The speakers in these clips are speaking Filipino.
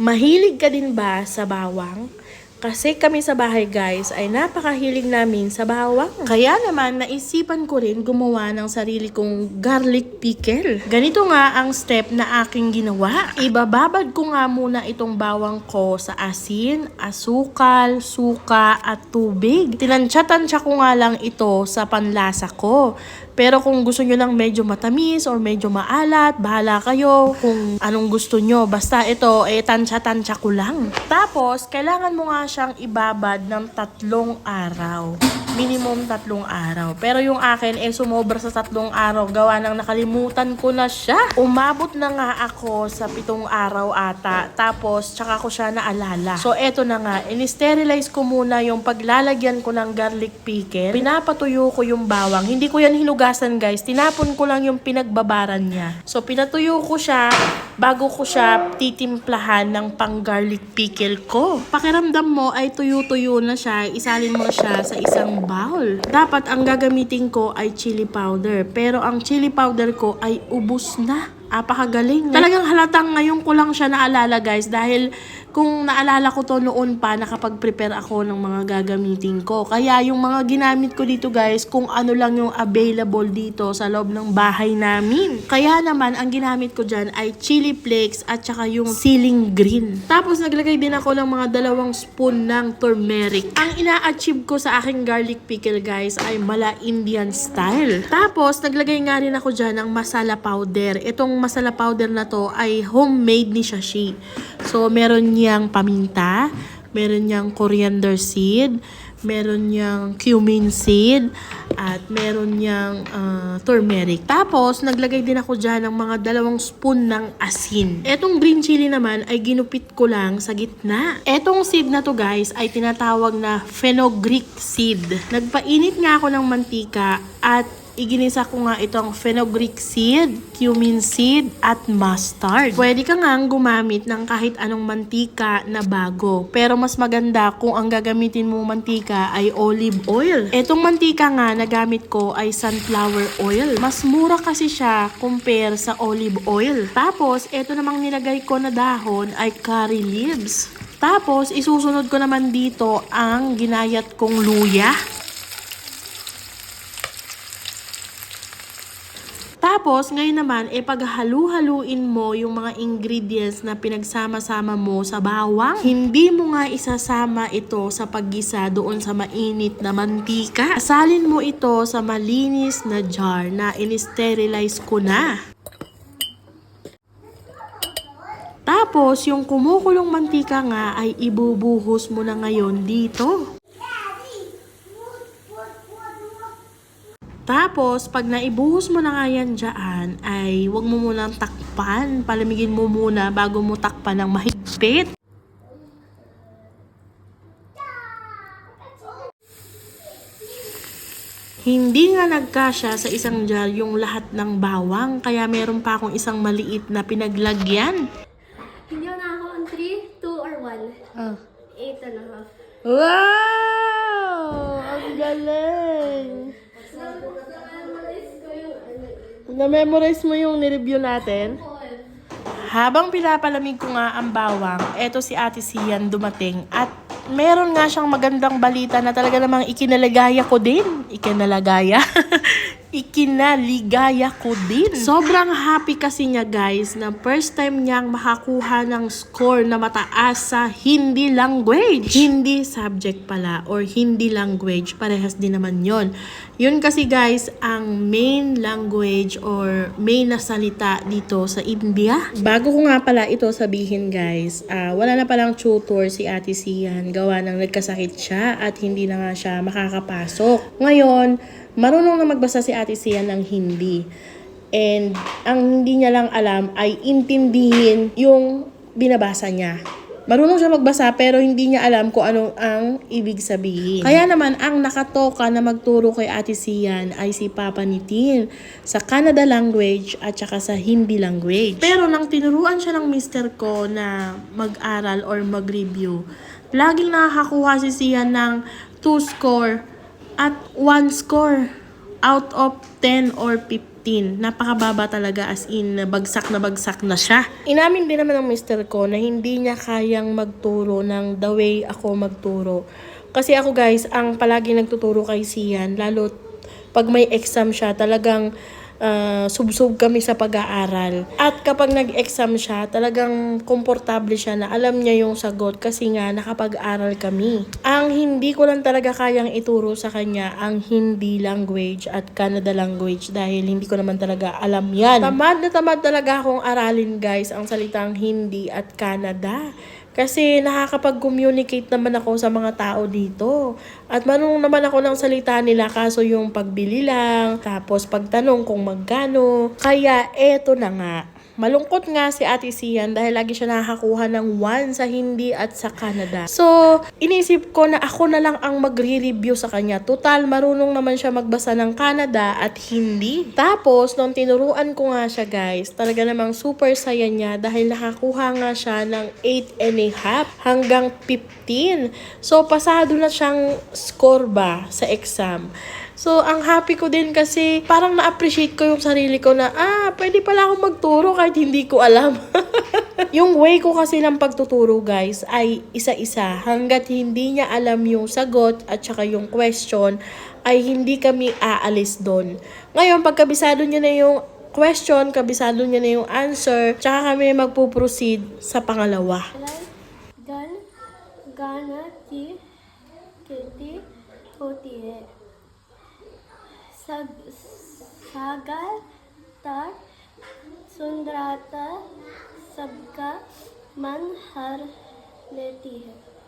Mahilig ka din ba sa bawang? Kasi kami sa bahay guys ay napakahilig namin sa bawang. Kaya naman naisipan ko rin gumawa ng sarili kong garlic pickle. Ganito nga ang step na aking ginawa. Ibababad ko nga muna itong bawang ko sa asin, asukal, suka at tubig. Tinansya-tansya ko nga lang ito sa panlasa ko. Pero kung gusto nyo lang medyo matamis or medyo maalat, bahala kayo kung anong gusto nyo. Basta ito, eh, tansya-tansya ko lang. Tapos, kailangan mo nga siyang ibabad ng tatlong araw. Minimum tatlong araw. Pero yung akin, eh, sumobra sa tatlong araw. Gawa ng nakalimutan ko na siya. Umabot na nga ako sa pitong araw ata. Tapos, tsaka ko siya naalala. So, eto na nga. In-sterilize ko muna yung paglalagyan ko ng garlic pickle. Pinapatuyo ko yung bawang. Hindi ko yan hinugasan, guys. Tinapon ko lang yung pinagbabaran niya. So, pinatuyo ko siya bago ko siya titimplahan ng pang garlic pickle ko. Pakiramdam mo ay tuyo-tuyo na siya. Isalin mo siya sa isang bowl. Dapat ang gagamitin ko ay chili powder. Pero ang chili powder ko ay ubus na. Apakagaling. Talagang halatang ngayon ko lang siya naalala guys dahil kung naalala ko to noon pa nakapag-prepare ako ng mga gagamitin ko. Kaya yung mga ginamit ko dito guys kung ano lang yung available dito sa loob ng bahay namin. Kaya naman ang ginamit ko dyan ay chili flakes at saka yung ceiling green. Tapos naglagay din ako ng mga dalawang spoon ng turmeric. Ang ina-achieve ko sa aking garlic pickle guys ay mala Indian style. Tapos naglagay nga rin ako dyan ng masala powder. Itong masala powder na to ay homemade ni Shashi. So meron niyang paminta, meron niyang coriander seed, meron niyang cumin seed, at meron niyang ah, turmeric. Tapos, naglagay din ako dyan ng mga dalawang spoon ng asin. Etong green chili naman ay ginupit ko lang sa gitna. Etong seed na to guys ay tinatawag na fenugreek seed. Nagpainit nga ako ng mantika at iginisa ko nga itong fenugreek seed, cumin seed, at mustard. Pwede ka nga gumamit ng kahit anong mantika na bago. Pero mas maganda kung ang gagamitin mo mantika ay olive oil. Etong mantika nga na gamit ko ay sunflower oil. Mas mura kasi siya compare sa olive oil. Tapos, eto namang nilagay ko na dahon ay curry leaves. Tapos, isusunod ko naman dito ang ginayat kong luya. Tapos, ngayon naman, e paghalu-haluin mo yung mga ingredients na pinagsama-sama mo sa bawang. Hindi mo nga isasama ito sa paggisa doon sa mainit na mantika. Asalin mo ito sa malinis na jar na in-sterilize ko na. Tapos, yung kumukulong mantika nga ay ibubuhos mo na ngayon dito. Tapos, pag naibuhos mo na nga yan dyan, ay huwag mo munang takpan. Palamigin mo muna bago mo takpan ng mahigpit. Hindi nga nagkasya sa isang jar yung lahat ng bawang, kaya meron pa akong isang maliit na pinaglagyan. Hindi na ako on 3, 2, or 1. Ah. 8 and a half. Wow! Ang galing! Na-memorize mo yung nireview natin? Habang pinapalamig ko nga ang bawang, eto si Ate Sian dumating at meron nga siyang magandang balita na talaga namang ikinalagaya ko din. Ikinalagaya? Ikinaligaya ko din. Sobrang happy kasi niya guys na first time niyang makakuha ng score na mataas sa hindi language. Hindi subject pala or hindi language. Parehas din naman yon. Yun kasi guys ang main language or main na salita dito sa India. Bago ko nga pala ito sabihin guys, ah, wala na palang tutor si Ate Sian. Gawa ng nagkasakit siya at hindi na nga siya makakapasok. Ngayon, marunong na magbasa si Ate Sian ng hindi. And ang hindi niya lang alam ay intindihin yung binabasa niya. Marunong siya magbasa pero hindi niya alam kung anong ang ibig sabihin. Kaya naman ang nakatoka na magturo kay Ate Sian ay si Papa Nitin sa Canada language at saka sa Hindi language. Pero nang tinuruan siya ng mister ko na mag-aral or mag-review, laging nakakakuha si Sian ng 2 score at 1 score out of 10 or 15. 15. Napakababa talaga as in bagsak na bagsak na siya. Inamin din naman ng mister ko na hindi niya kayang magturo ng the way ako magturo. Kasi ako guys, ang palagi nagtuturo kay Sian, lalo pag may exam siya, talagang ah, subsub kami sa pag-aaral. At kapag nag-exam siya, talagang komportable siya na alam niya yung sagot kasi nga nakapag-aral kami. Ang hindi ko lang talaga kayang ituro sa kanya ang hindi language at Canada language dahil hindi ko naman talaga alam yan. Tamad na tamad talaga akong aralin guys ang salitang hindi at Canada. Kasi nakakapag-communicate naman ako sa mga tao dito. At marunong naman ako ng salita nila kaso yung pagbili lang, tapos pagtanong kung magkano. Kaya eto na nga. Malungkot nga si Ate Sian dahil lagi siya nakakakuha ng 1 sa hindi at sa Canada. So, inisip ko na ako na lang ang magre-review sa kanya. Total, marunong naman siya magbasa ng Canada at hindi. Tapos, nung tinuruan ko nga siya guys, talaga namang super saya niya dahil nakakuha nga siya ng 8 and a half hanggang 15. So, pasado na siyang score ba sa exam. So, ang happy ko din kasi parang na-appreciate ko yung sarili ko na, ah, pwede pala ako magturo kahit hindi ko alam. yung way ko kasi ng pagtuturo, guys, ay isa-isa. Hanggat hindi niya alam yung sagot at saka yung question, ay hindi kami aalis doon. Ngayon, pagkabisado niya na yung question, kabisado niya na yung answer, tsaka kami magpo-proceed sa pangalawa. गल सग सागर तट सुंदरता सबका मन हर लेती है।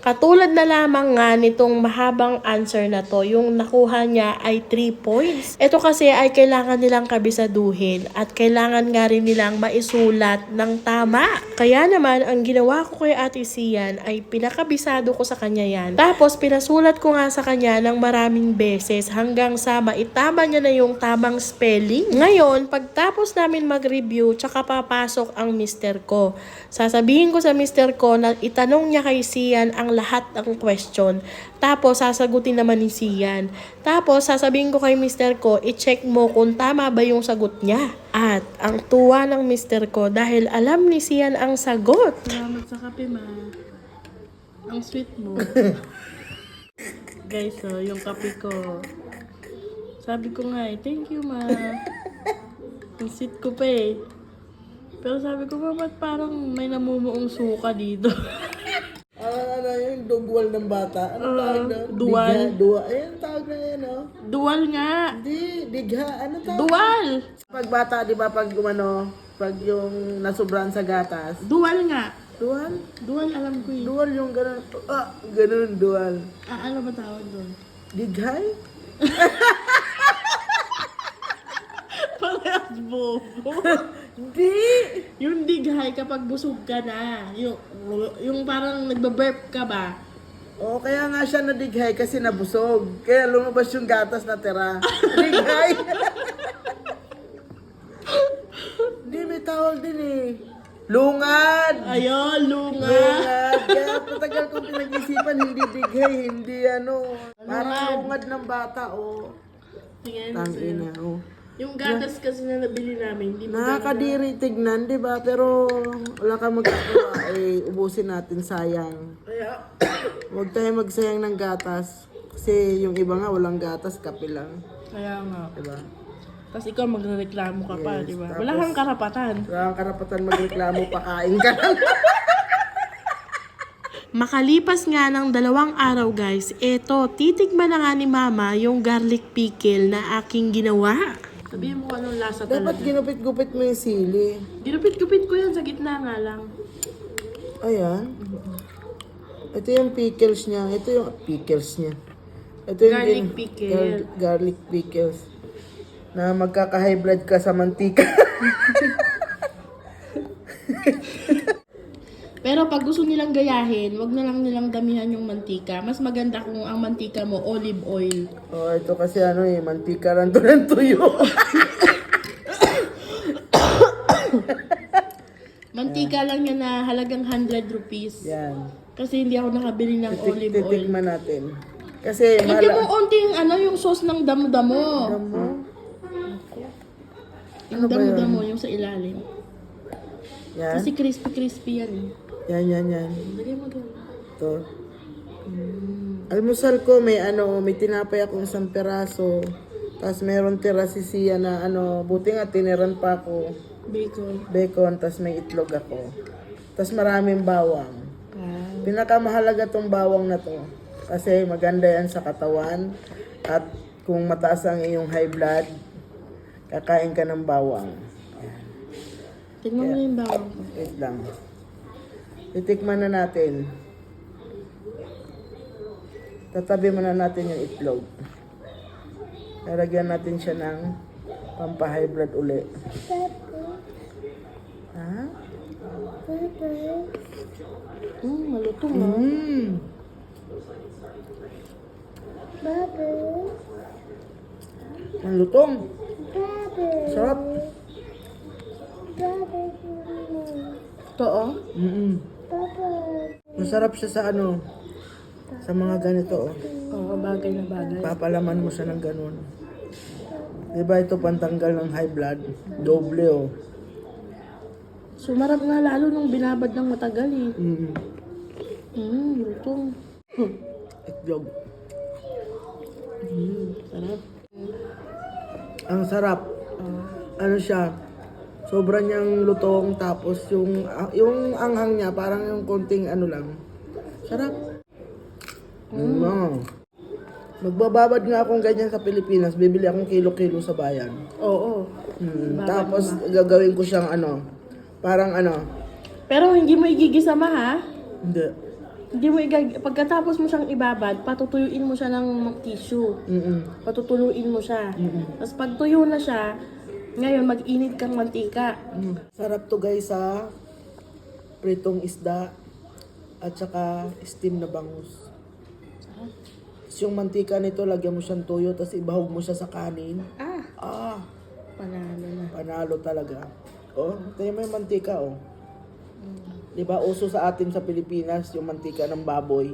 Katulad na lamang nga nitong mahabang answer na to, yung nakuha niya ay 3 points. Ito kasi ay kailangan nilang kabisaduhin at kailangan nga rin nilang maisulat ng tama. Kaya naman, ang ginawa ko kay Ate Sian ay pinakabisado ko sa kanya yan. Tapos, pinasulat ko nga sa kanya ng maraming beses hanggang sa maitama niya na yung tamang spelling. Ngayon, pagtapos namin mag-review, tsaka papasok ang mister ko. Sasabihin ko sa mister ko na itanong niya kay Sian ang lahat ng question. Tapos, sasagutin naman ni Sian. Tapos, sasabihin ko kay mister ko, i-check mo kung tama ba yung sagot niya. At, ang tuwa ng mister ko dahil alam ni Sian ang sagot. Salamat sa kape, ma. Ang sweet mo. Guys, oh, yung kape ko. Sabi ko nga eh, thank you, ma. Ang sweet ko pa eh. Pero sabi ko, ba't parang may namumuong suka dito? Dugwal ng bata? Ano tawag doon? Duwal. Digha, duwa. Ayun, tawag na yan, oh. Dual nga. Hindi, digha. Ano tawag? Dual. Pag bata, di ba, pag umano, pag yung nasubran sa gatas. Dual nga. Dual? Dual alam ko eh. Dual yung ganun. Ah, ganun, dual. Ah, ano ba tawag doon? Dighay? Parehas bobo. Hindi! yung dighay kapag busog ka na. Yung, yung parang nagbe-burp ka ba? O, kaya nga siya nadighay kasi nabusog. Kaya lumabas yung gatas na tira. Dighay! Hindi, may tawag din eh. Lungad! Ayun, lunga. Lungad. Kaya patagal kong pinag-isipan, hindi dighay, hindi ano. Parang lungad ng bata, oh. Tingnan Tangina, oh. Yung gatas kasi na nabili namin, hindi mo Nakakadiri tignan, di ba? Pero wala kang magagawa, eh, ubusin natin, sayang. Kaya, Huwag tayo magsayang ng gatas. Kasi yung iba nga, walang gatas, kape lang. kaya nga. Di ba? Tapos ikaw magreklamo ka pa, Yes, di ba? tapos- Wala kang karapatan. Wala kang karapatan magreklamo, pakain ka lang. Makalipas nga ng dalawang araw guys, eto, titigman na nga ni mama yung garlic pickle na aking ginawa. Sabihin mo kung anong lasa Dapat talaga. ginupit-gupit mo yung sili. Ginupit-gupit ko yan sa gitna nga lang. Ayan. Ito yung pickles niya. Ito yung pickles niya. Ito yung Garlic gin- pickle. gar- garlic pickles. Na magkaka-high blood ka sa mantika. Pero pag gusto nilang gayahin, wag na lang nilang damihan yung mantika. Mas maganda kung ang mantika mo olive oil. oh, ito kasi ano eh, mantika lang to ng tuyo. Mantika lang yan na halagang 100 rupees. Yan. Kasi hindi ako nakabili ng Titik, olive oil. titikman natin. Kasi Lagyan mo mala... onting ano, yung sauce ng damo-damo. Alam mo? Ano ba yun? mo yung sa ilalim. Yan? Kasi crispy-crispy yan eh. Yan, yan, yan. Lagay mo doon. Ito. Almusal ko, may ano, may tinapay akong isang peraso. Tapos meron tira si Sia na ano, buti nga tiniran pa ako. Bacon. Bacon, tapos may itlog ako. Tapos maraming bawang. Ah. Pinakamahalaga tong bawang na to. Kasi maganda yan sa katawan. At kung mataas ang iyong high blood, kakain ka ng bawang. Tingnan mo na yung bawang ko. Wait lang. Titikman na natin. Tatabi muna natin yung itlog. Lalagyan natin siya ng pampahigh blood uli. Ha? Hmm, malutong ah. Mmm! Ang lutong. Sarap. Ito oh. Mm Masarap siya sa ano, sa mga ganito. Oh. Oo, bagay na bagay. Papalaman mo siya ng ganun. Diba ito pantanggal ng high blood? Doble oh. Sumarap nga lalo nung binabad ng matagal eh. Mm. Hmm, lutong. Itlog. Hmm, sarap. Ang sarap. Ano siya? Sobra niyang lutong tapos yung ah, yung anghang niya parang yung konting ano lang. Sarap. Mm. Magbababad nga akong ganyan sa Pilipinas, bibili akong kilo-kilo sa bayan. Oo. Mm, tapos gagawin ko siyang ano, parang ano, Pero hindi mo igigisa ma ha? hindi. Hindi mo igag... Pagkatapos mo siyang ibabad, patutuyuin mo siya ng tissue. Mm-mm. Patutuluin mo siya. Tapos pag tuyo na siya, ngayon mag-init kang mantika. Mm. Sarap to guys sa pritong isda at saka steam na bangus. Tapos yung mantika nito, lagyan mo siyang tuyo, tapos ibahog mo siya sa kanin. Ah, Ah, panalo na. panalo talaga. Oh, tayo mo yung mantika, oh. Di ba, uso sa atin sa Pilipinas, yung mantika ng baboy.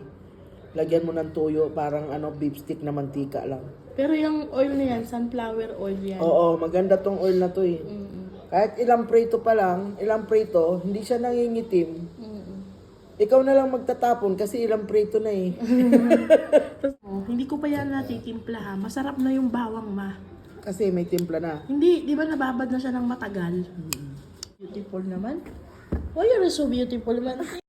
Lagyan mo ng tuyo, parang ano, beef stick na mantika lang. Pero yung oil na yan, sunflower oil yan. Oo, maganda tong oil na to eh. Mm-mm. Kahit ilang prito pa lang, ilang prito, hindi siya nangingitim. Mm-mm. Ikaw na lang magtatapon kasi ilang prito na eh. Oh, hindi ko pa yan natitimpla ha. Masarap na yung bawang ma. kasi may timpla na. Hindi, di ba nababad na siya ng matagal? Beautiful naman. Oh, you're so beautiful man.